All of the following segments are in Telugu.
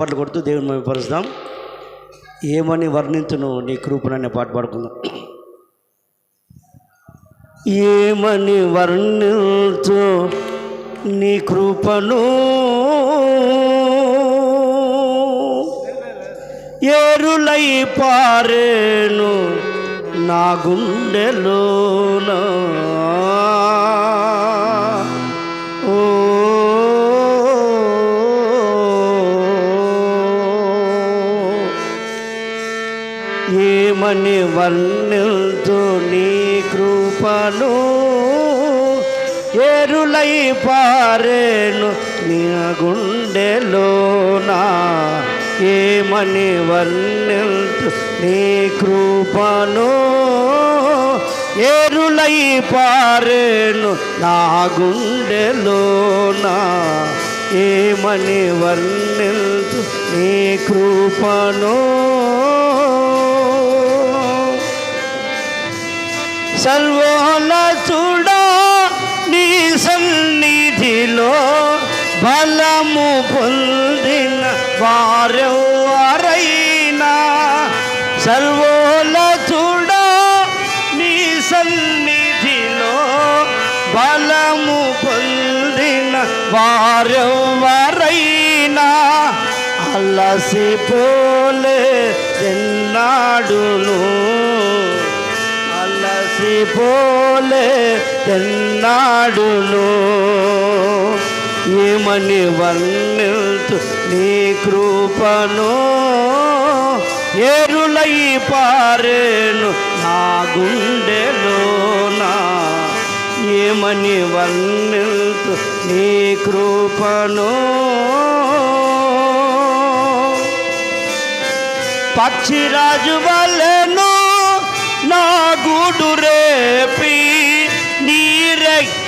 పాటలు కొడుతూ దేవుని మేపరుస్తాం ఏమని వర్ణించును నీ కృపననే పాట పాడుకుందాం. ఏమని వర్ణించు నీ కృపను? ఏరులై పారేను నా గుండెలోనా. ఏమని వర్ణిల్తు నీ కృపను? ఏరులై పారేను నీ గుండెలోనా? ఏమని వర్ణిల్తు నీ కృపను? ఏరులై పారేను నా గుండెలోనా? ఏమని వర్ణిల్తు నీ కృపను? సర్వోన్నతుడా నీ సన్నిధిలో బలము పొందిన వారెవరైనా సర్వోన్నతుడా నీ సన్నిధిలో బలము పొందిన వారెవరైనా అలసిపోలే ఎన్నాడును పోలే ఎన్నాడును ఏమని వర్ణిల్తు నీ కృపను ఏరులై పారేను నా గుండెలోనా? ఏమని వర్ణిల్తు నీ కృపను పక్షిరాజు వలెను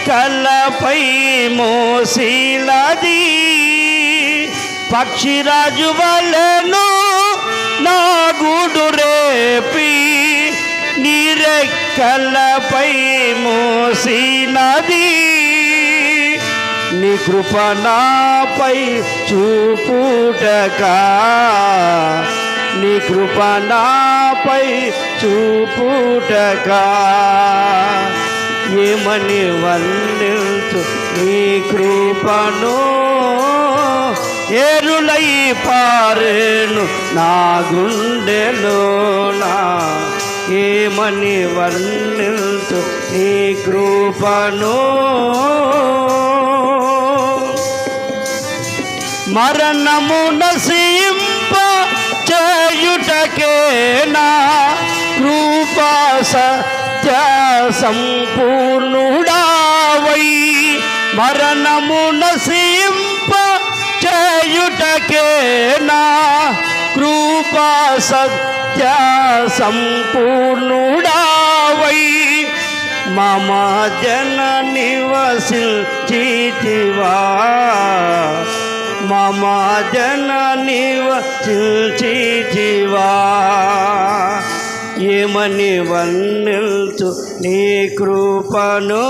నీరెక్కలపై మోసిలది పక్షిరాజు వలెను నా గూడు రేపి నీరెక్కలపై మోసినది. నీ కృప నాపై చూపుటకా. నీ కృప నాపై చూపుటకా. ఏమని వర్ణించు నీ కృపను? ఏరులై పారేను నా గుండెలోనా? ఏమని వర్ణించు నీ కృపను? మరణము నసింప చేయుటకేనా? కృపాస సత్య సంపూర్ణుడావై మరణము నసింప చేయుటకేనా? కృపా సత్య సంపూర్ణుడావై మమ జన నివసించితివా? మమ జన నివసించితివా? ఏమని వర్ణిల్చు నీ కృపను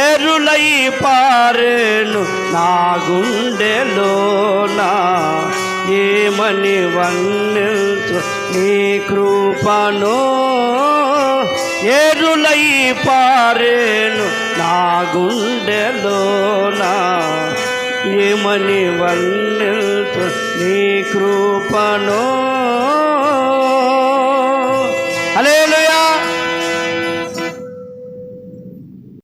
ఎరులై పారేను నా గుండెలోనా ఏమని వర్ణిల్చు నీ కృపను ఎరులై పారేను నా గుండెలోన ఏమని వర్ణిల్చు నీ కృపను